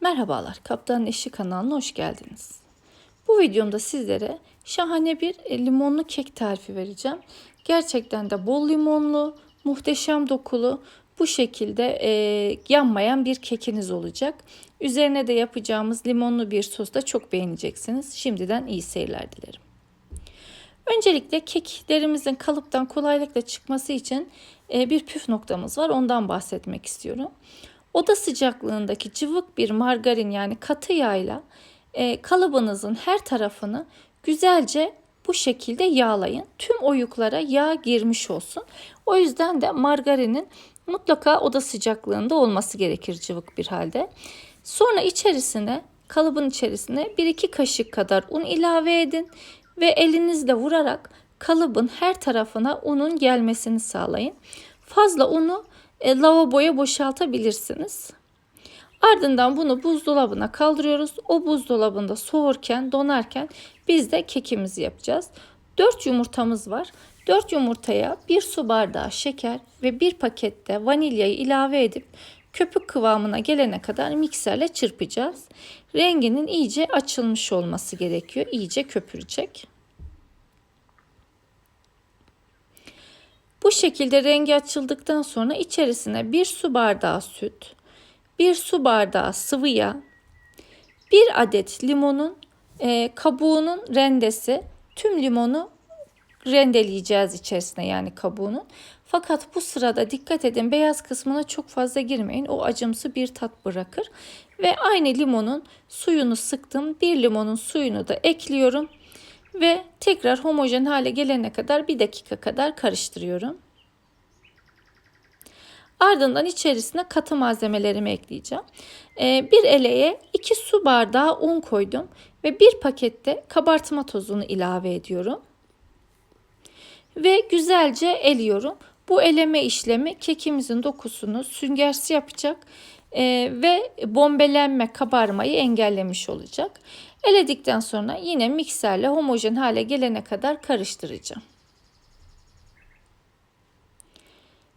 Merhabalar, Kaptanın Eşi kanalına hoş geldiniz. Bu videomda sizlere şahane bir e, limonlu kek tarifi vereceğim. Gerçekten de bol limonlu, muhteşem dokulu, bu şekilde e, yanmayan bir kekiniz olacak. Üzerine de yapacağımız limonlu bir sos da çok beğeneceksiniz. Şimdiden iyi seyirler dilerim. Öncelikle keklerimizin kalıptan kolaylıkla çıkması için e, bir püf noktamız var. Ondan bahsetmek istiyorum. Oda sıcaklığındaki cıvık bir margarin yani katı yağla e, kalıbınızın her tarafını güzelce bu şekilde yağlayın. Tüm oyuklara yağ girmiş olsun. O yüzden de margarinin mutlaka oda sıcaklığında olması gerekir cıvık bir halde. Sonra içerisine kalıbın içerisine 1-2 kaşık kadar un ilave edin ve elinizle vurarak kalıbın her tarafına unun gelmesini sağlayın. Fazla unu e, lavaboya boşaltabilirsiniz. Ardından bunu buzdolabına kaldırıyoruz. O buzdolabında soğurken, donarken biz de kekimizi yapacağız. 4 yumurtamız var. 4 yumurtaya 1 su bardağı şeker ve 1 pakette vanilyayı ilave edip köpük kıvamına gelene kadar mikserle çırpacağız. Renginin iyice açılmış olması gerekiyor. İyice köpürecek. Bu şekilde rengi açıldıktan sonra içerisine bir su bardağı süt, bir su bardağı sıvı yağ, bir adet limonun e, kabuğunun rendesi, tüm limonu rendeleyeceğiz içerisine yani kabuğunun. Fakat bu sırada dikkat edin beyaz kısmına çok fazla girmeyin. O acımsı bir tat bırakır. Ve aynı limonun suyunu sıktım. Bir limonun suyunu da ekliyorum ve tekrar homojen hale gelene kadar bir dakika kadar karıştırıyorum. Ardından içerisine katı malzemelerimi ekleyeceğim. Ee, bir eleye 2 su bardağı un koydum ve bir pakette kabartma tozunu ilave ediyorum. Ve güzelce eliyorum. Bu eleme işlemi kekimizin dokusunu süngersi yapacak e, ve bombelenme, kabarmayı engellemiş olacak. Eledikten sonra yine mikserle homojen hale gelene kadar karıştıracağım.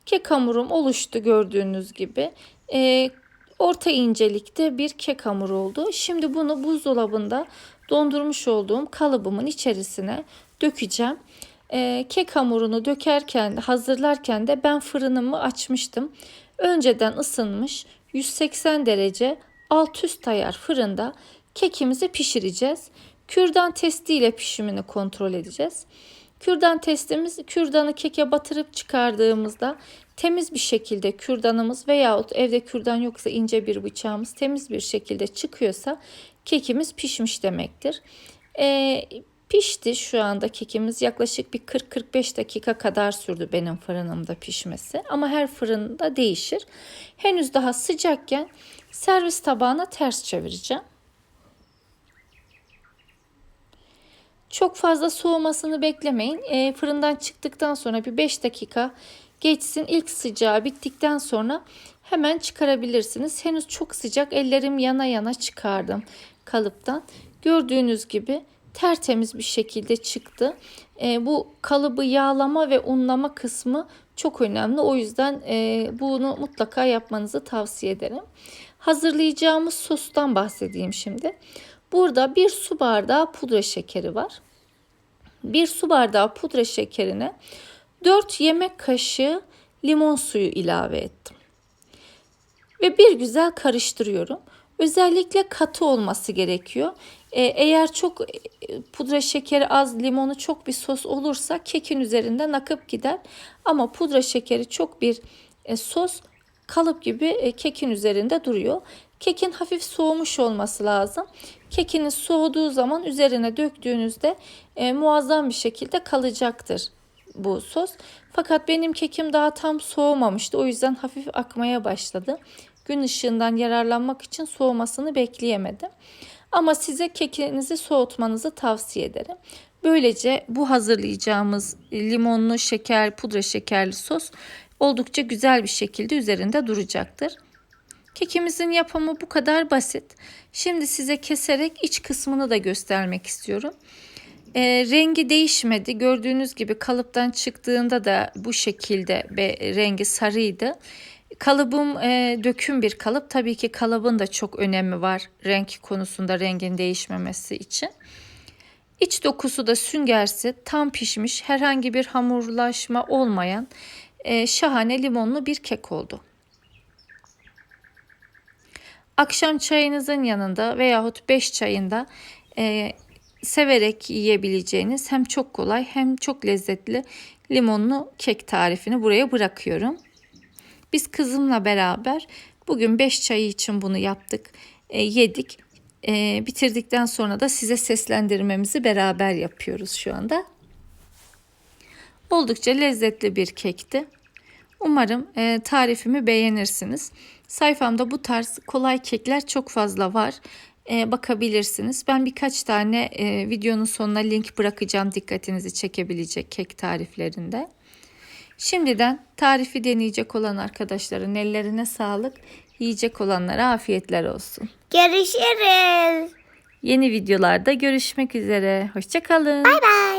Kek hamurum oluştu gördüğünüz gibi. E, orta incelikte bir kek hamuru oldu. Şimdi bunu buzdolabında dondurmuş olduğum kalıbımın içerisine dökeceğim. E, kek hamurunu dökerken, hazırlarken de ben fırınımı açmıştım. Önceden ısınmış 180 derece alt üst ayar fırında kekimizi pişireceğiz. Kürdan testi ile pişimini kontrol edeceğiz. Kürdan testimiz kürdanı keke batırıp çıkardığımızda temiz bir şekilde kürdanımız veyahut evde kürdan yoksa ince bir bıçağımız temiz bir şekilde çıkıyorsa kekimiz pişmiş demektir. Ee, pişti şu anda kekimiz yaklaşık bir 40-45 dakika kadar sürdü benim fırınımda pişmesi ama her fırında değişir. Henüz daha sıcakken servis tabağına ters çevireceğim. Çok fazla soğumasını beklemeyin. E, fırından çıktıktan sonra bir 5 dakika geçsin. İlk sıcağı bittikten sonra hemen çıkarabilirsiniz. Henüz çok sıcak ellerim yana yana çıkardım kalıptan. Gördüğünüz gibi tertemiz bir şekilde çıktı. E, bu kalıbı yağlama ve unlama kısmı çok önemli. O yüzden e, bunu mutlaka yapmanızı tavsiye ederim. Hazırlayacağımız sostan bahsedeyim şimdi. Burada bir su bardağı pudra şekeri var. Bir su bardağı pudra şekerine 4 yemek kaşığı limon suyu ilave ettim. Ve bir güzel karıştırıyorum. Özellikle katı olması gerekiyor. Ee, eğer çok e, pudra şekeri az, limonu çok bir sos olursa kekin üzerinden akıp gider. Ama pudra şekeri çok bir e, sos kalıp gibi e, kekin üzerinde duruyor. Kekin hafif soğumuş olması lazım. Kekiniz soğuduğu zaman üzerine döktüğünüzde e, muazzam bir şekilde kalacaktır bu sos. Fakat benim kekim daha tam soğumamıştı. O yüzden hafif akmaya başladı. Gün ışığından yararlanmak için soğumasını bekleyemedim. Ama size kekinizi soğutmanızı tavsiye ederim. Böylece bu hazırlayacağımız limonlu şeker, pudra şekerli sos oldukça güzel bir şekilde üzerinde duracaktır. Kekimizin yapımı bu kadar basit. Şimdi size keserek iç kısmını da göstermek istiyorum. E, rengi değişmedi. Gördüğünüz gibi kalıptan çıktığında da bu şekilde ve rengi sarıydı. Kalıbım e, döküm bir kalıp. Tabii ki kalıbın da çok önemi var renk konusunda rengin değişmemesi için. İç dokusu da süngersi, tam pişmiş, herhangi bir hamurlaşma olmayan e, şahane limonlu bir kek oldu. Akşam çayınızın yanında veyahut 5 çayında e, severek yiyebileceğiniz hem çok kolay hem çok lezzetli limonlu kek tarifini buraya bırakıyorum. Biz kızımla beraber bugün 5 çayı için bunu yaptık, e, yedik. E, bitirdikten sonra da size seslendirmemizi beraber yapıyoruz şu anda. Oldukça lezzetli bir kekti. Umarım e, tarifimi beğenirsiniz. Sayfamda bu tarz kolay kekler çok fazla var. E, bakabilirsiniz. Ben birkaç tane e, videonun sonuna link bırakacağım dikkatinizi çekebilecek kek tariflerinde. Şimdiden tarifi deneyecek olan arkadaşların ellerine sağlık. Yiyecek olanlara afiyetler olsun. Görüşürüz. Yeni videolarda görüşmek üzere. Hoşçakalın. Bye bye.